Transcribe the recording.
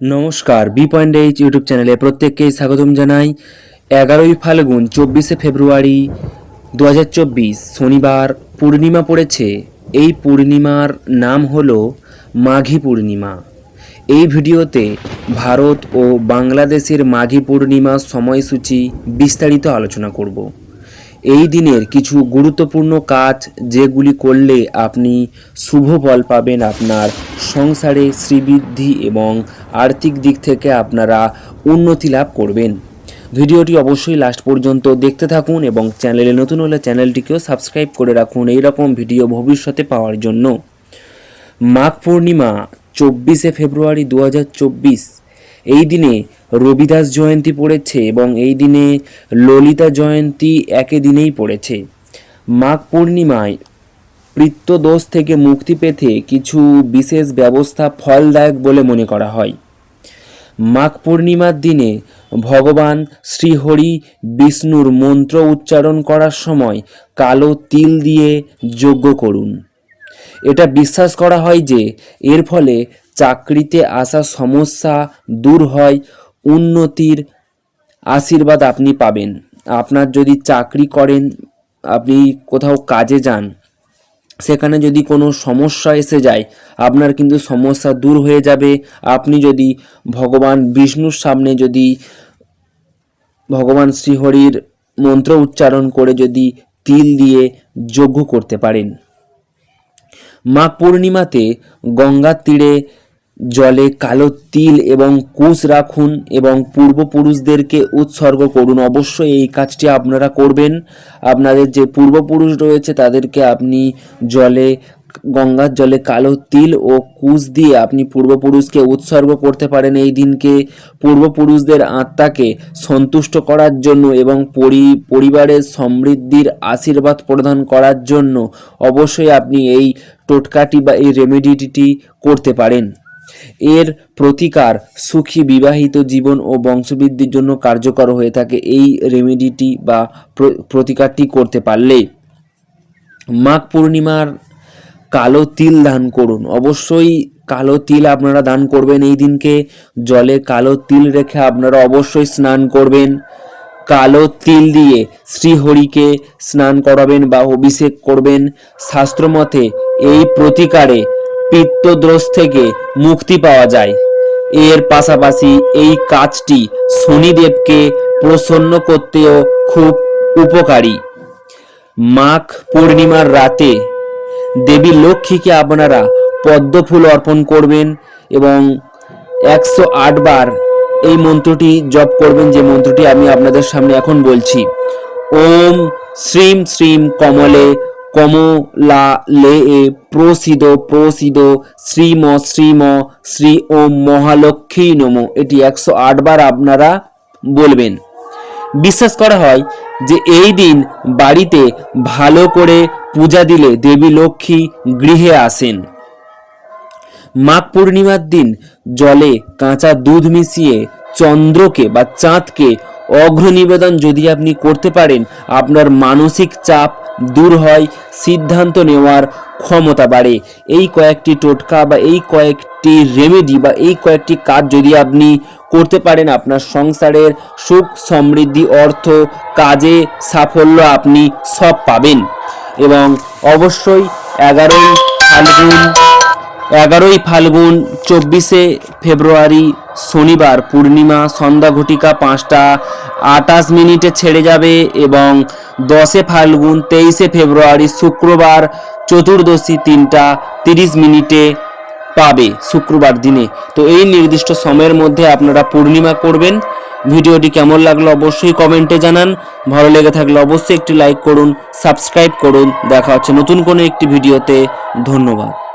নমস্কার B point H YouTube চ্যানেলে প্রত্যেককেই স্বাগতম জানাই। এগারোই ফাল্গুন, চব্বিশে ফেব্রুয়ারি দু হাজার চব্বিশ, শনিবার পূর্ণিমা পড়েছে। এই পূর্ণিমার নাম হলো মাঘী পূর্ণিমা। এই ভিডিওতে ভারত ও বাংলাদেশের মাঘী পূর্ণিমা সময়সূচি বিস্তারিত আলোচনা করব। এই দিনের কিছু গুরুত্বপূর্ণ কাজ যেগুলি করলে আপনি শুভ ফল পাবেন আপনার সংসারে শ্রীবৃদ্ধি এবং আর্থিক দিক থেকে আপনারা উন্নতি লাভ করবেন। ভিডিওটি অবশ্যই লাস্ট পর্যন্ত দেখতে থাকুন এবং চ্যানেলে নতুন হলে চ্যানেলটিকেও সাবস্ক্রাইব করে রাখুন এই রকম ভিডিও ভবিষ্যতে পাওয়ার জন্য। মাঘ পূর্ণিমা চব্বিশে ফেব্রুয়ারি দু হাজার চব্বিশ এই দিনে রবিদাস জয়ন্তী পড়েছে এবং এই দিনে ললিতা জয়ন্তী একই দিনেই পড়েছে। মাঘ পূর্ণিমায় পিত্তদোষ থেকে মুক্তি পেতে কিছু বিশেষ ব্যবস্থা ফলদায়ক বলে মনে করা হয়। মাঘ পূর্ণিমার দিনে ভগবান শ্রীহরি বিষ্ণুর মন্ত্র উচ্চারণ করার সময় কালো তিল দিয়ে যজ্ঞ করুন। এটা বিশ্বাস করা হয় যে এর ফলে চাকরিতে আসা সমস্যা দূর হয়, উন্নতির আশীর্বাদ আপনি পাবেন। আপনার যদি চাকরি করেন, আপনি কোথাও কাজে যান, সেখানে যদি কোনো সমস্যা এসে যায়, আপনার কিন্তু সমস্যা দূর হয়ে যাবে। আপনি যদি ভগবান বিষ্ণুর সামনে যদি ভগবান শ্রীহরির মন্ত্র উচ্চারণ করে যদি তিল দিয়ে যজ্ঞ করতে পারেন। মাঘ পূর্ণিমাতে গঙ্গার তীরে জলে কালো তিল এবং কুশ রাখুন এবং পূর্বপুরুষদেরকে উৎসর্গ করুন। অবশ্যই এই কাজটি আপনারা করবেন। আপনাদের যে পূর্বপুরুষ রয়েছে, তাদেরকে আপনি জলে, গঙ্গার জলে কালো তিল ও কুশ দিয়ে আপনি পূর্বপুরুষকে উৎসর্গ করতে পারেন। এই দিনকে পূর্বপুরুষদের আত্মাকে সন্তুষ্ট করার জন্য এবং পরি, পরিবারের সমৃদ্ধির আশীর্বাদ প্রদান করার জন্য অবশ্যই আপনি এই টোটকাটি বা এই রেমেডিটি করতে পারেন। এর প্রতিকার সুখী বিবাহিত জীবন ও বংশবৃদ্ধির জন্য কার্যকর হয়ে থাকে এই রেমেডিটি বা প্রতিকারটি করতে পারলে। মাঘ পূর্ণিমার কালো তিল দান করুন। অবশ্যই কালো তিল আপনারা দান করবেন এই দিনকে। জলে কালো তিল রেখে আপনারা অবশ্যই স্নান করবেন। কালো তিল দিয়ে শ্রীহরিকে স্নান করাবেন বা অভিষেক করবেন। শাস্ত্রমতে এই প্রতিকারে পিত্তদ্রোষ থেকে মুক্তি পাওয়া যায়। এর পাশাপাশি এই কাজটি শনিদেবকে প্রসন্ন করতেও খুব উপকারী। মাঘ পূর্ণিমার রাতে দেবী লক্ষ্মীকে আপনারা পদ্ম ফুল অর্পণ করবেন এবং একশো আট বার এই মন্ত্রটি জপ করবেন, যে মন্ত্রটি আমি আপনাদের সামনে এখন বলছি। ওম শ্রীম শ্রীম কমলে কমলা লে এ, প্রসিদ প্রসিদ, শ্রীম শ্রীম, শ্রী ওম, মহালক্ষ্মী, নম। এটি একশো আট বার আপনারা বলবেন। বিশ্বাস করা হয় যে এই দিন বাড়িতে ভালো করে পূজা দিলে দেবী লক্ষ্মী গৃহে আসেন। মাঘ পূর্ণিমার দিন জলে কাঁচা দুধ মিশিয়ে চন্দ্রকে বা চাঁদকে অঘ্র নিবেদন যদি আপনি করতে পারেন, আপনার মানসিক চাপ দূর হয়, সিদ্ধান্ত নেওয়ার ক্ষমতা বাড়ে। এই কয়েকটি টোটকা বা এই কয়েকটি রেমেডি বা এই কয়েকটি কাজ যদি আপনি করতে পারেন, আপনার সংসারের সুখ, সমৃদ্ধি, অর্থ, কাজে সাফল্য আপনি সব পাবেন। এবং অবশ্যই এগারোই ফাল্গুন এগারোই ফাল্গুন, চব্বিশে ফেব্রুয়ারি শনিবার পূর্ণিমা, সন্ধ্যা ঘটিকা পাঁচটা আটাশ মিনিটে ছেড়ে যাবে এবং দশে ফাল্গুন, তেইশে ফেব্রুয়ারি শুক্রবার, চতুর্দশী তিনটা, তিরিশ মিনিটে পাবে শুক্রবার দিনে। তো এই নির্দিষ্ট সময়ের মধ্যে আপনারা পূর্ণিমা করবেন। ভিডিওটি কেমন লাগল অবশ্যই কমেন্টে জানান। ভালো লেগে থাকলে অবশ্যই একটি লাইক করুন, সাবস্ক্রাইব করুন। দেখা হচ্ছে নতুন কোনো একটি ভিডিওতে। ধন্যবাদ।